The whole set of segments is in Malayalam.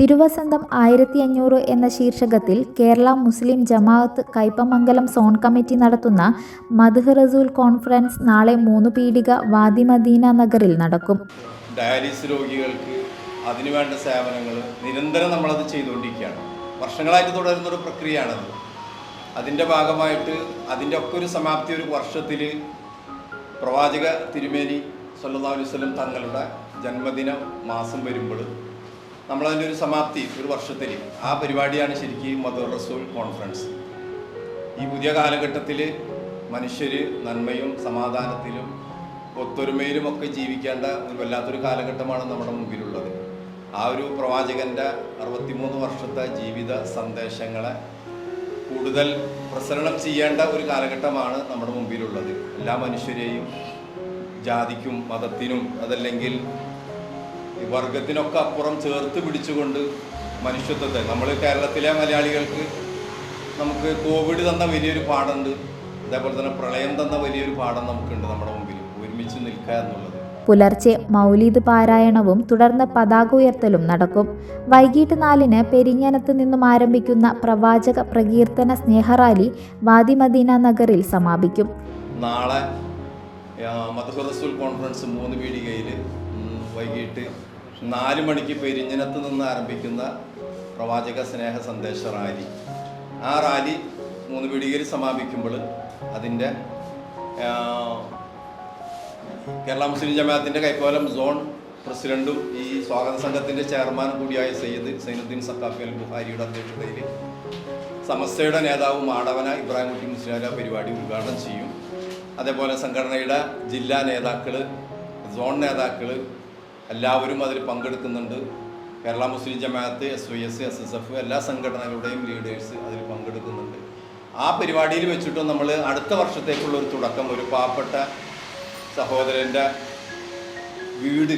തിരുവസന്തം ആയിരത്തി അഞ്ഞൂറ് എന്ന ശീർഷകത്തിൽ Kerala Muslim Jamaath Kaipamangalam zone committee നടത്തുന്ന മദ്ഹ് റസൂൽ കോൺഫറൻസ് നാളെ മൂന്ന് പീടിക വാദിമദീന നഗറിൽ നടക്കും. ഡയാലിസിസ് രോഗികൾക്ക് അതിനുവേണ്ട സേവനങ്ങൾ നിരന്തരം നമ്മളത് ചെയ്തുകൊണ്ടിരിക്കുകയാണ്. വർഷങ്ങളായിട്ട് തുടരുന്ന ഒരു പ്രക്രിയയാണത്. അതിന്റെ ഭാഗമായിട്ട് അതിന്റെ ഒക്കെ ഒരു സമാപ്തി ഒരു വർഷത്തിൽ പ്രവാചക തിരുമേനി സല്ലല്ലാഹു അലൈഹി വസല്ലം തങ്ങളുടെ ജന്മദിനം മാസം വരുമ്പോൾ നമ്മളതിന്റെ ഒരു സമാപ്തി ഒരു വർഷത്തിൽ. ആ പരിപാടിയാണ് ശരിക്കും മദർ റസൂൽ കോൺഫറൻസ്. ഈ പുതിയ കാലഘട്ടത്തിൽ മനുഷ്യർ നന്മയും സമാധാനത്തിലും ഒത്തൊരുമയിലും ഒക്കെ ജീവിക്കേണ്ട ഒരു വല്ലാത്തൊരു കാലഘട്ടമാണ് നമ്മുടെ മുമ്പിലുള്ളത്. ആ ഒരു പ്രവാചകന്റെ അറുപത്തിമൂന്ന് വർഷത്തെ ജീവിത സന്ദേശങ്ങളെ കൂടുതൽ പ്രസരണം ചെയ്യേണ്ട ഒരു കാലഘട്ടമാണ് നമ്മുടെ മുമ്പിലുള്ളത്. എല്ലാ മനുഷ്യരെയും ജാതിക്കും മതത്തിനും അതല്ലെങ്കിൽ ഈ വർഗത്തിനൊക്കെ അപ്പുറം ചേർത്ത് പിടിച്ചുകൊണ്ട് മനുഷ്യത്വത്തെ. നമ്മൾ കേരളത്തിലെ മലയാളികൾക്ക് നമുക്ക് കോവിഡ് തന്ന വലിയൊരു പാടുണ്ട് അതേപോലെ തന്നെ പ്രളയം തന്ന വലിയൊരു പാഠം നമുക്കുണ്ട് നമ്മുടെ മുമ്പിൽ. ഒരുമിച്ച് നിൽക്കുക എന്നുള്ളത്. പുലർച്ചെ മൗലീദ് പാരായണവും തുടർന്ന് പതാക ഉയർത്തലും നടക്കും. വൈകിട്ട് നാലിന് പെരിഞ്ഞനത്ത് നിന്നും ആരംഭിക്കുന്ന പ്രവാചക പ്രകീർത്തന സ്നേഹറാലി വാദിമദീന നഗറിൽ സമാപിക്കും. നാളെ മധുഹ റസൂൽ കോൺഫറൻസ് മൂന്ന് പീടികയിൽ വൈകിട്ട് നാല് മണിക്ക് പെരിഞ്ഞനത്ത് നിന്ന് ആരംഭിക്കുന്ന പ്രവാചക സ്നേഹ സന്ദേശ റാലി. ആ റാലി മൂന്ന് പിടികേരി സമാപിക്കുമ്പോൾ അതിന്റെ കേരള മുസ്ലിം ജമാഅത്തിന്റെ കൈക്കോലം സോൺ പ്രസിഡന്റും ഈ സ്വാഗത സംഘത്തിന്റെ ചെയർമാൻ കൂടിയായ സയ്യിദ് സൈനുദ്ദീൻ സക്കാഫി അൽ ബുഹാരിയുടെ അധ്യക്ഷതയിൽ സമസ്തയുടെ നേതാവും മാടവന ഇബ്രാഹിം കുട്ടി മുസ്ലിം പരിപാടി ഉദ്ഘാടനം ചെയ്യും. അതേപോലെ സംഘടനയുടെ ജില്ലാ നേതാക്കൾ സോൺ നേതാക്കൾ എല്ലാവരും അതിൽ പങ്കെടുക്കുന്നുണ്ട്. Kerala Muslim Jamaath S Y S S S F എല്ലാ സംഘടനകളുടെയും ലീഡേഴ്സ് അതിൽ പങ്കെടുക്കുന്നുണ്ട്. ആ പരിപാടിയിൽ വെച്ചിട്ടും നമ്മൾ അടുത്ത വർഷത്തേക്കുള്ള ഒരു തുടക്കം ഒരു പാവപ്പെട്ട സഹോദരന്റെ വീട്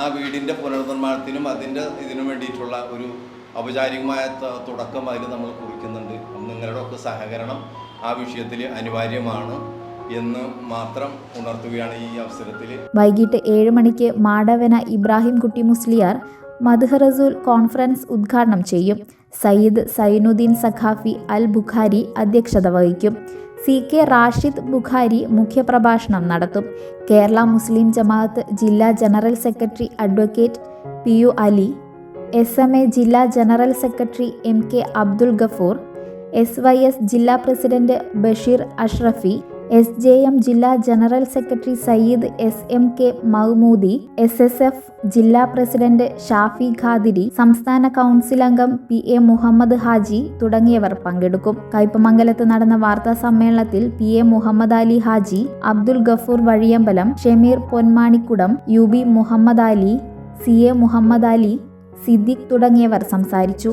ആ വീടിന്റെ പുനർനിർമ്മാണത്തിനും അതിന്റെ ഇതിനു വേണ്ടിയിട്ടുള്ള ഒരു ഔപചാരികമായ തുടക്കം അതിൽ നമ്മൾ കുറിക്കുന്നുണ്ട്. നിങ്ങളുടെ ഒക്കെ സഹകരണം ആ വിഷയത്തിൽ അനിവാര്യമാണ്. എന്ന് മാത്രം ഉണർത്തുകയാണ് ഈ അവസരത്തിൽ വൈകിട്ട് ഏഴ് മണിക്ക് മാടവന ഇബ്രാഹിം കുട്ടി മുസ്ലിയാർ മദ്ഹറസൂൽ കോൺഫറൻസ് ഉദ്ഘാടനം ചെയ്യും. സയ്യിദ് സൈനുദ്ദീൻ സഖാഫി അൽ ബുഖാരി അധ്യക്ഷത വഹിക്കും. സി കെ റാഷിദ് ബുഖാരി മുഖ്യപ്രഭാഷണം നടത്തും. കേരള മുസ്ലിം ജമാഅത്ത് ജില്ലാ general secretary advocate P U Ali S M A ജില്ലാ general secretary M K Abdul Gafoor S Y S ജില്ലാ president Basheer Ashrafi S J M ജില്ലാ general secretary Sayyid S M K Mahmoodi S S F ജില്ലാ പ്രസിഡന്റ് ഷാഫി ഖാദിരി സംസ്ഥാന കൗൺസിൽ അംഗം പി എ മുഹമ്മദ് ഹാജി തുടങ്ങിയവർ പങ്കെടുക്കും. കയ്പമംഗലത്ത് നടന്ന വാർത്താ സമ്മേളനത്തിൽ P A Muhammad Ali Haji Abdul Gafoor Vazhiyambalam Shameer Ponmanikkudam U B Muhammad Ali C A Muhammad Ali Siddique തുടങ്ങിയവർ സംസാരിച്ചു.